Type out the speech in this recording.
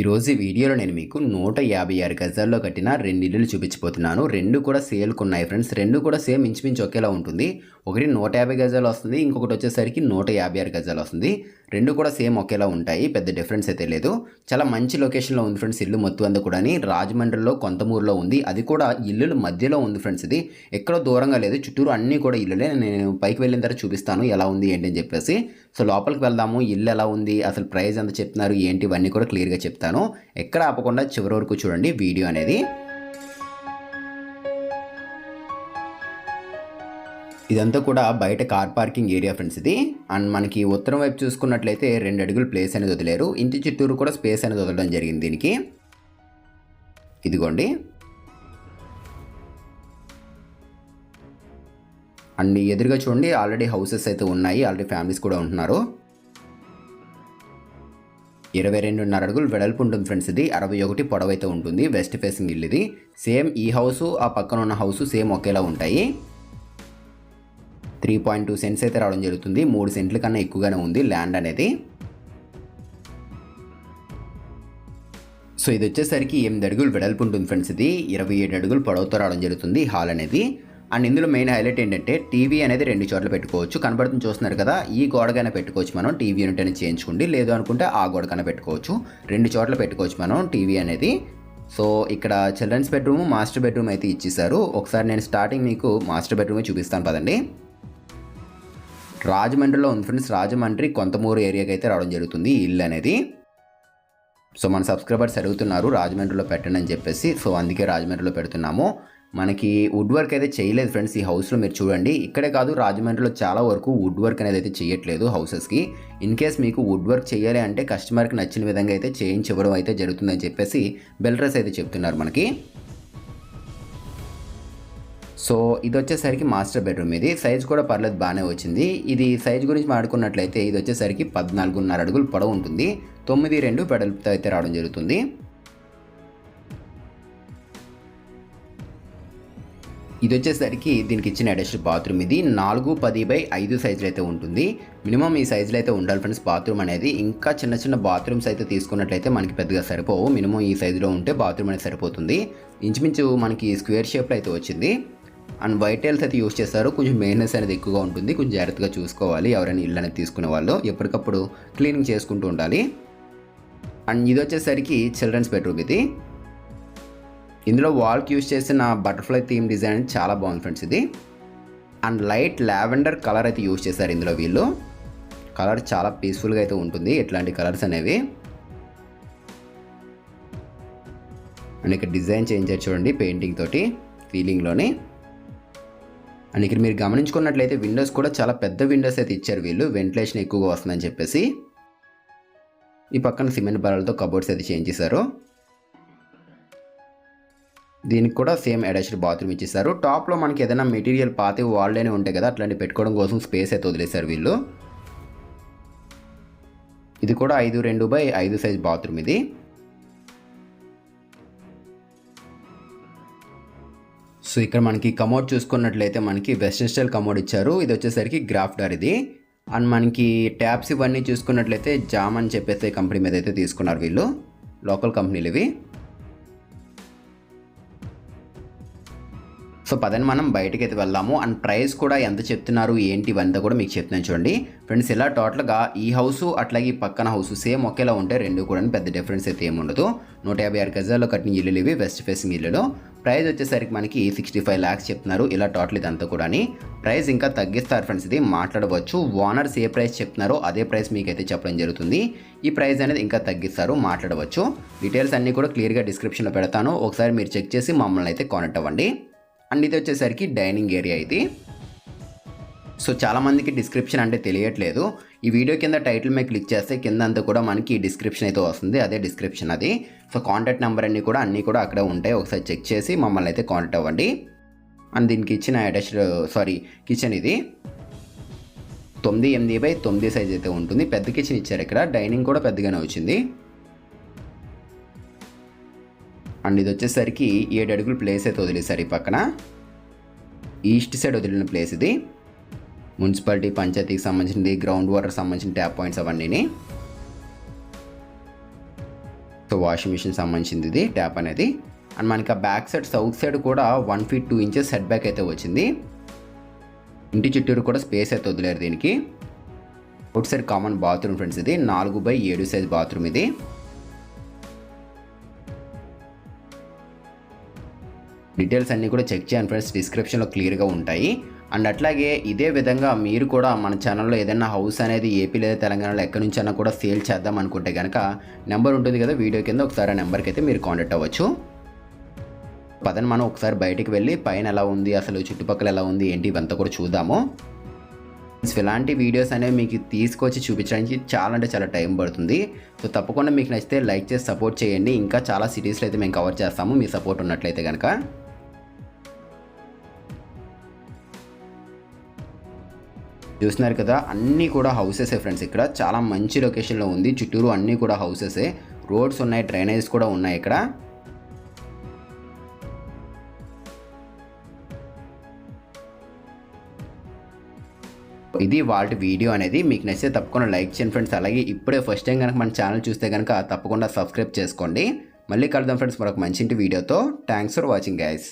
ఈరోజు వీడియోలో నేను మీకు నూట యాభై ఆరు గజాల్లో కట్టిన రెండు ఇల్లులు చూపించిపోతున్నాను రెండు కూడా సేల్కి ఉన్నాయి ఫ్రెండ్స్. రెండు కూడా సేమ్ ఇంచుమించు ఒకేలా ఉంటుంది. ఒకటి నూట యాభై గజాలు వస్తుంది. ఇంకొకటి వచ్చేసరికి నూట యాభై ఆరు గజాలు వస్తుంది. రెండు కూడా సేమ్ ఒకేలా ఉంటాయి. పెద్ద డిఫరెన్స్ అయితే లేదు. చాలా మంచి లొకేషన్లో ఉంది ఫ్రెండ్స్ ఇల్లు మొత్తం అంతా కూడా రాజమండ్రిలో కొంతమూరులో ఉంది. అది కూడా ఇల్లుల మధ్యలో ఉంది ఫ్రెండ్స్ ఇది. ఎక్కడో దూరంగా లేదు. చుట్టూరు అన్నీ కూడా ఇల్లులే. నేను పైకి వెళ్ళిన తర్వాత చూపిస్తాను ఎలా ఉంది ఏంటి అని చెప్పేసి. సో లోపలికి వెళ్దాము. ఇల్లు ఎలా ఉంది? అసలు ప్రైస్ ఎంత చెప్తున్నారు? ఏంటి? ఇవన్నీ కూడా క్లియర్గా చెప్తాను. ఎక్కడ ఆపకుండా చివరి వరకు చూడండి వీడియో అనేది. ఇదంతా కూడా బయట కార్ పార్కింగ్ ఏరియా ఫ్రెండ్స్ ఇది. అండ్ మనకి ఉత్తరం వైపు చూసుకున్నట్లయితే రెండు అడుగులు ప్లేస్ అనేది వదిలేరు. ఇంటి చుట్టూరు కూడా స్పేస్ అనేది వదలడం జరిగింది దీనికి. ఇదిగోండి. అండ్ ఎదురుగా చూడండి ఆల్రెడీ హౌసెస్ అయితే ఉన్నాయి. ఆల్రెడీ ఫ్యామిలీస్ కూడా ఉంటున్నారు. ఇరవై రెండున్నర అడుగులు వెడల్పు ఉంటుంది ఫ్రెండ్స్ ఇది. అరవై ఒకటి పొడవైతే ఉంటుంది. వెస్ట్ ఫేసింగ్ ఇల్లు ఇది. సేమ్ ఈ హౌస్ ఆ పక్కన ఉన్న హౌస్ సేమ్ ఒకేలా ఉంటాయి. త్రీ పాయింట్ టూ సెంట్స్ అయితే రావడం జరుగుతుంది. మూడు సెంట్ల కన్నా ఎక్కువగానే ఉంది ల్యాండ్ అనేది. సో ఇది వచ్చేసరికి ఎనిమిది అడుగులు వెడల్పు ఉంటుంది ఫ్రెండ్స్ ఇది. ఇరవై ఏడు అడుగులు పొడవుతో రావడం జరుగుతుంది. హాల్ అనేది. అండ్ ఇందులో మెయిన్ హైలైట్ ఏంటంటే టీవీ అనేది రెండు చోట్ల పెట్టుకోవచ్చు. కనబడుతుంది చూస్తున్నారు కదా ఈ గోడకైనా పెట్టుకోవచ్చు మనం. టీవీ యూనిట్ అనేది చేయించుకోండి. లేదు అనుకుంటే ఆ గోడకైనా పెట్టుకోవచ్చు. రెండు చోట్ల పెట్టుకోవచ్చు మనం టీవీ అనేది. సో ఇక్కడ చిల్డ్రన్స్ బెడ్రూమ్ మాస్టర్ బెడ్రూమ్ అయితే ఇచ్చేసారు ఒకసారి నేను స్టార్టింగ్ మీకు మాస్టర్ బెడ్రూమే చూపిస్తాను పదండి. రాజమండ్రిలో ఉంది ఫ్రెండ్స్ రాజమండ్రి కొంతమూరు ఏరియాకి అయితే రావడం జరుగుతుంది ఈ ఇల్లు అనేది. సో మన సబ్స్క్రైబర్స్ అడుగుతున్నారు రాజమండ్రిలో పెట్టండి అని చెప్పేసి. సో అందుకే రాజమండ్రిలో పెడుతున్నాము. మనకి వుడ్ వర్క్ అయితే చేయలేదు ఫ్రెండ్స్ ఈ హౌస్లో మీరు చూడండి. ఇక్కడే కాదు రాజమండ్రిలో చాలా వరకు వుడ్ వర్క్ అనేది అయితే చేయట్లేదు హౌసెస్కి ఇన్ కేస్ మీకు వుడ్ వర్క్ చేయాలి అంటే కస్టమర్కి నచ్చిన విధంగా అయితే చేయించివ్వడం అయితే జరుగుతుందని చెప్పేసి బెల్డ్రస్ అయితే చెప్తున్నారు మనకి. సో ఇది వచ్చేసరికి మాస్టర్ బెడ్రూమ్ ఇది. సైజ్ కూడా పర్లేదు బాగానే వచ్చింది. ఇది సైజ్ గురించి మాట్లాడుకున్నట్లయితే ఇది వచ్చేసరికి పద్నాలుగున్నర అడుగులు పొడవు ఉంటుంది. తొమ్మిది రెండు పెడలతో అయితే రావడం జరుగుతుంది. ఇది వచ్చేసరికి దీనికి ఇచ్చిన అటాచ్డ్ బాత్రూమ్ ఇది. నాలుగు పది బై ఐదు సైజులు అయితే ఉంటుంది. మినిమం ఈ సైజులో అయితే ఉండాలి ఫ్రెండ్స్. బాత్రూమ్ అనేది ఇంకా చిన్న చిన్న బాత్రూమ్స్ అయితే తీసుకున్నట్లయితే మనకి పెద్దగా సరిపోవు. మినిమం ఈ సైజులో ఉంటే బాత్రూమ్ అనేది సరిపోతుంది. ఇంచుమించు మనకి స్క్వేర్ షేప్లో అయితే వచ్చింది. అండ్ వైట్ టైల్స్ అయితే యూస్ చేస్తారు. కొంచెం మెయింటెనెన్స్ అనేది ఎక్కువగా ఉంటుంది. కొంచెం జాగ్రత్తగా చూసుకోవాలి. ఎవరైనా ఇల్లు అనేది తీసుకునే వాళ్ళు ఎప్పటికప్పుడు క్లీనింగ్ చేసుకుంటూ ఉండాలి. అండ్ ఇది వచ్చేసరికి చిల్డ్రన్స్ బెడ్రూమ్ ఇది. ఇందులో వాల్కి యూజ్ చేసిన బటర్ఫ్లై థీమ్ డిజైన్ చాలా బాగుంది ఫ్రెండ్స్ ఇది. అండ్ లైట్ లావెండర్ కలర్ అయితే యూజ్ చేశారు ఇందులో వీళ్ళు. కలర్ చాలా పీస్ఫుల్గా అయితే ఉంటుంది ఇట్లాంటి కలర్స్ అనేవి. అండ్ ఇక్కడ డిజైన్ చేంజ్ చూడండి పెయింటింగ్ తోటి ఫీలింగ్లోని అండ్ ఇక్కడ మీరు గమనించుకున్నట్లయితే విండోస్ కూడా చాలా పెద్ద విండోస్ అయితే ఇచ్చారు వీళ్ళు వెంటిలేషన్ ఎక్కువగా వస్తుందని చెప్పేసి. ఈ పక్కన సిమెంట్ బరాలతో కబోర్డ్స్ అయితే చేంజ్ చేశారు. దీనికి కూడా సేమ్ అటాచ్డ్ బాత్రూమ్ ఇచ్చేసారు టాప్లో మనకి ఏదైనా మెటీరియల్ పాతి వాళ్ళనే ఉంటాయి కదా అట్లాంటి పెట్టుకోవడం కోసం స్పేస్ అయితే వదిలేశారు వీళ్ళు. ఇది కూడా ఐదు రెండు బై ఐదు సైజ్ బాత్రూమ్ ఇది. సో ఇక్కడ మనకి కమోడ్ చూసుకున్నట్లయితే మనకి వెస్టర్న్ స్టైల్ కమోడ్ ఇచ్చారు. ఇది వచ్చేసరికి గ్రాఫ్టర్ ఇది. అండ్ మనకి ట్యాప్స్ ఇవన్నీ చూసుకున్నట్లయితే జామ్ అని చెప్పేసి కంపెనీ మీద అయితే తీసుకున్నారు వీళ్ళు. లోకల్ కంపెనీలు ఇవి. పదని మనం బయటకి అయితే వెళ్దాము. అండ్ ప్రైస్ కూడా ఎంత చెప్తున్నారు ఏంటి ఇవంతా కూడా మీకు చెప్తున్నాను చూడండి. ఫ్రెండ్స్ ఇలా టోటల్గా ఈ హౌస్ అట్లాగే ఈ పక్కన హౌస్ సేమ్ ఒకేలా ఉంటే రెండు కూడా పెద్ద డిఫరెన్స్ అయితే ఏమి ఉండదు. నూట యాభై ఆరు గజాల్లో కట్టిన ఇల్లులు ఇవి వెస్ట్ ఫేసింగ్ ఇల్లులు. ప్రైస్ వచ్చేసరికి మనకి సిక్స్టీ ఫైవ్ ల్యాక్స్ చెప్తున్నారు ఇలా టోటల్ ఇదంతా కూడా ప్రైస్ ఇంకా తగ్గిస్తారు ఫ్రెండ్స్ ఇది మాట్లాడవచ్చు. ఓనర్స్ ఏ ప్రైస్ చెప్తున్నారో అదే ప్రైస్ మీకైతే చెప్పడం జరుగుతుంది. ఈ ప్రైస్ అనేది ఇంకా తగ్గిస్తారు మాట్లాడవచ్చు. డీటెయిల్స్ అన్నీ కూడా క్లియర్గా డిస్క్రిప్షన్లో పెడతాను. ఒకసారి మీరు చెక్ చేసి మమ్మల్ని అయితే కాంటాక్ట్ అవ్వండి. అండ్ ఇది వచ్చేసరికి డైనింగ్ ఏరియా ఇది. సో చాలామందికి డిస్క్రిప్షన్ అంటే తెలియట్లేదు. ఈ వీడియో కింద టైటిల్ మీద క్లిక్ చేస్తే కింద అంతా కూడా మనకి డిస్క్రిప్షన్ అయితే వస్తుంది. అదే డిస్క్రిప్షన్ అది. సో కాంటాక్ట్ నెంబర్ అన్నీ కూడా అన్నీ కూడా అక్కడే ఉంటాయి. ఒకసారి చెక్ చేసి మమ్మల్ని అయితే కాంటాక్ట్ అవ్వండి. అండ్ దీనికి ఇచ్చిన అటాచ్డ్ సారీ కిచెన్ ఇది. తొమ్మిది ఎనిమిది బై తొమ్మిది సైజ్ అయితే ఉంటుంది. పెద్ద కిచెన్ ఇచ్చారు ఇక్కడ. డైనింగ్ కూడా పెద్దగానే వచ్చింది. అండ్ ఇది వచ్చేసరికి ఏడు అడుగులు ప్లేస్ అయితే వదిలేశారు ఈ పక్కన. ఈస్ట్ సైడ్ వదిలిన ప్లేస్ ఇది. మున్సిపాలిటీ పంచాయతీకి సంబంధించింది గ్రౌండ్ వాటర్ సంబంధించిన ట్యాప్ పాయింట్స్ అవన్నీ సో వాషింగ్ మిషన్ సంబంధించింది ఇది ట్యాప్ అనేది. అండ్ మనకి ఆ బ్యాక్ సైడ్ సౌత్ సైడ్ కూడా one feet two inches set back అయితే వచ్చింది. ఇంటి చుట్టూరు కూడా స్పేస్ అయితే వదిలేరు దీనికి. Outside common bathroom friends ఇది. నాలుగు బై ఏడు సైజ్ బాత్రూమ్ ఇది. డీటెయిల్స్ అన్నీ కూడా చెక్ చేయండి ఫ్రెండ్స్. డిస్క్రిప్షన్లో క్లియర్గా ఉంటాయి. అండ్ అట్లాగే ఇదే విధంగా మీరు కూడా మన ఛానల్లో ఏదైనా హౌస్ అనేది ఏపీ లేదా తెలంగాణలో ఎక్కడి నుంచి అయినా కూడా సేల్ చేద్దాం అనుకుంటే కనుక నెంబర్ ఉంటుంది కదా వీడియో కింద ఒకసారి ఆ నెంబర్కి అయితే మీరు కాంటాక్ట్ అవ్వచ్చు. పదని మనం ఒకసారి బయటికి వెళ్ళి పైన ఎలా ఉంది అసలు చుట్టుపక్కల ఎలా ఉంది ఏంటి ఇవంతా కూడా చూద్దాము. సో ఇలాంటి వీడియోస్ అనేవి మీకు తీసుకొచ్చి చూపించడానికి చాలా అంటే చాలా టైం పడుతుంది. సో తప్పకుండా మీకు నచ్చితే లైక్ చేసి సపోర్ట్ చేయండి. ఇంకా చాలా సిటీస్లో అయితే మేము కవర్ చేస్తాము. మీ సపోర్ట్ ఉన్నట్లయితే కనుక చూస్తున్నారు కదా అన్నీ కూడా హౌసెసే ఫ్రెండ్స్ ఇక్కడ చాలా మంచి లొకేషన్లో ఉంది. చుట్టూరు అన్నీ కూడా హౌసెసే రోడ్స్ ఉన్నాయి డ్రైనేజ్ కూడా ఉన్నాయి ఇక్కడ. ఇది వాళ్ళ వీడియో అనేది. మీకు నచ్చితే తప్పకుండా లైక్ చేయండి ఫ్రెండ్స్ అలాగే ఇప్పుడే ఫస్ట్ టైం కనుక మన ఛానల్ చూస్తే కనుక తప్పకుండా సబ్స్క్రైబ్ చేసుకోండి. మళ్ళీ కలుద్దాం ఫ్రెండ్స్ మరొక మంచి వీడియోతో థ్యాంక్స్ ఫర్ వాచింగ్ గైస్